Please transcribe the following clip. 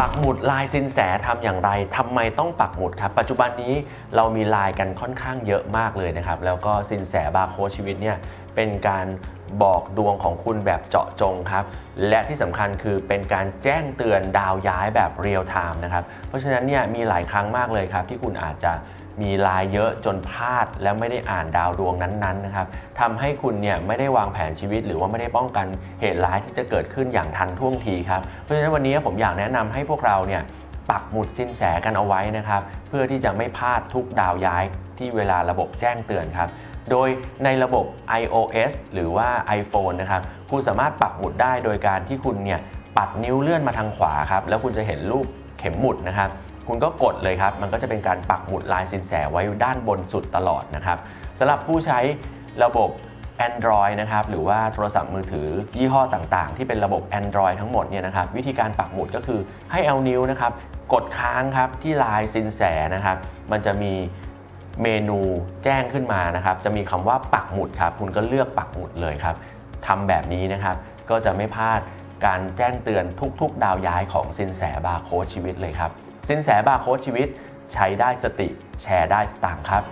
ปักหมุดลายสินแสทำอย่างไรทำไมต้องปักหมุดครับ ปัจจุบันนี้เรามีลายกันค่อนข้างเยอะมากเลยนะครับ แล้วก็สินแสบาร์โค้ดชีวิตเนี่ยเป็นการบอกดวงของคุณแบบเจาะจงครับ และที่สำคัญคือเป็นการแจ้งเตือนดาวย้ายแบบเรียลไทม์นะครับ เพราะฉะนั้นเนี่ยมีหลายครั้งมากเลยครับที่คุณอาจจะ มีลายเยอะจนพลาด และไม่ได้อ่านดาวดวงนั้นๆนะครับทำให้คุณเนี่ยไม่ได้วางแผนชีวิต หรือว่าไม่ได้ป้องกันเหตุร้ายที่จะเกิดขึ้นอย่างทันท่วงทีครับเพราะฉะนั้นวันนี้ผมอยากแนะนำให้พวกเราเนี่ยปักหมุดสินแสกันเอาไว้นะครับเพื่อที่จะไม่พลาดทุกดาวย้ายที่เวลาระบบแจ้งเตือนครับโดยในระบบ iOS หรือว่า iPhone นะครับคุณสามารถปักหมุดได้โดยการที่คุณเนี่ยปัดนิ้วเลื่อนมาทางขวาครับแล้วคุณจะเห็นรูปเข็มหมุดนะครับ คุณก็กดเลยครับ มันก็จะเป็นการปักหมุดลายสินแสไว้ด้านบนสุดตลอดนะครับสำหรับผู้ใช้ระบบ Android นะครับหรือว่าโทรศัพท์มือถือยี่ห้อต่างๆ ที่เป็นระบบ Android ทั้งหมดเนี่ยนะครับวิธีการปักหมุดก็คือให้เอานิ้วนะครับกดค้างครับที่ลายสินแสนะครับ มันจะมีเมนูแจ้งขึ้นมานะครับ จะมีคำว่าปักหมุดครับคุณก็เลือกปักหมุดเลยครับทำแบบนี้นะครับ ก็จะไม่พลาดการแจ้งเตือนทุก ๆ ดาวย้ายของสินแสบาร์โค้ดชีวิตเลยครับ สินแสบาโค้ชชีวิต ใช้ได้สติแชร์ได้สตางค์ครับ